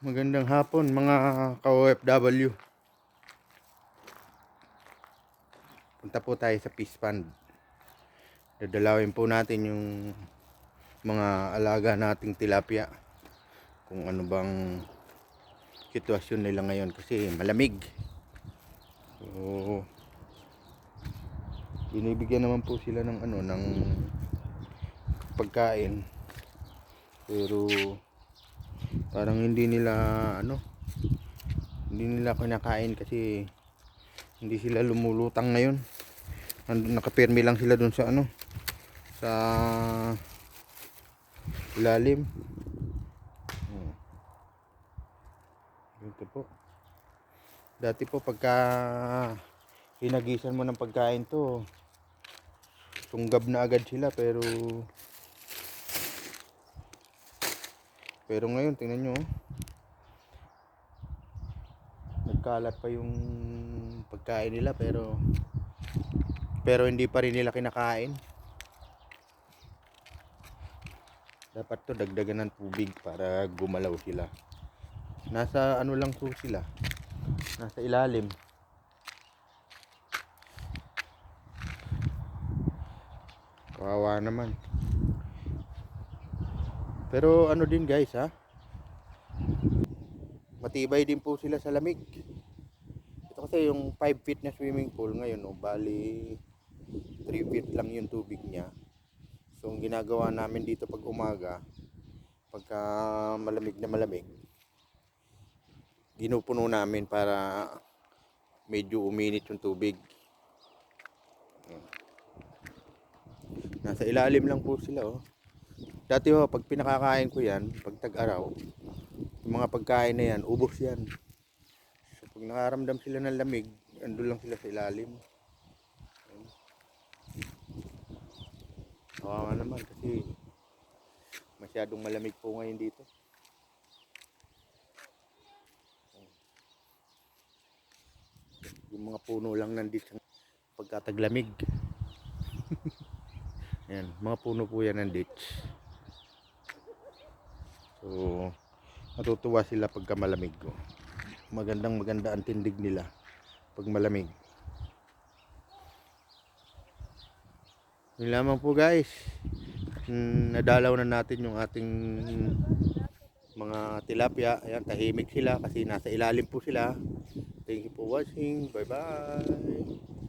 Magandang hapon mga ka-OFW. Punta po tayo sa Peace Fund. Dadalawin po natin yung mga alaga nating tilapia. Kung ano bang sitwasyon nila ngayon kasi malamig. So, binibigyan naman po sila ng ano ng pagkain. Pero parang hindi nila ano hindi nila kinakain kasi hindi sila lumulutang ngayon. Nakapirmi lang sila dun sa ano sa ilalim. Hmm. ito po. Dati po pagka hinagisan mo ng pagkain to tunggab na agad sila pero Pero ngayon, tingnan nyo. oh. Nagkalat pa yung pagkain nila pero pero hindi pa rin nila kinakain. Dapat to dagdagan ng tubig para gumalaw sila. Nasa ano lang po sila. Nasa ilalim. Kawawa naman. Pero ano din guys ha? Matibay din po sila sa lamig. Ito kasi yung 5 feet na swimming pool ngayon, no, bali 3 feet lang yung tubig niya. So ang ginagawa namin dito pag umaga, pagka malamig na malamig, ginupuno namin para medyo uminit yung tubig. Nasa ilalim lang po sila oh. Dati ho, pag pinakakain ko yan, pag tag-araw, yung mga pagkain na yan, ubos yan. So, pag nakaramdam sila ng lamig, andun lang sila sa ilalim. Kawawa naman kasi masyadong malamig po ngayon dito. Yung mga puno lang nandito pagkataglamig. Yan, mga puno po yan ng ditch. So, natutuwa sila pagka malamig. oh. Magandang maganda ang tindig nila pag malamig. Yun lamang po guys. Mm, Nadalaw na natin yung ating mga tilapia. Ayan, tahimik sila kasi nasa ilalim po sila. Thank you for watching. Bye bye.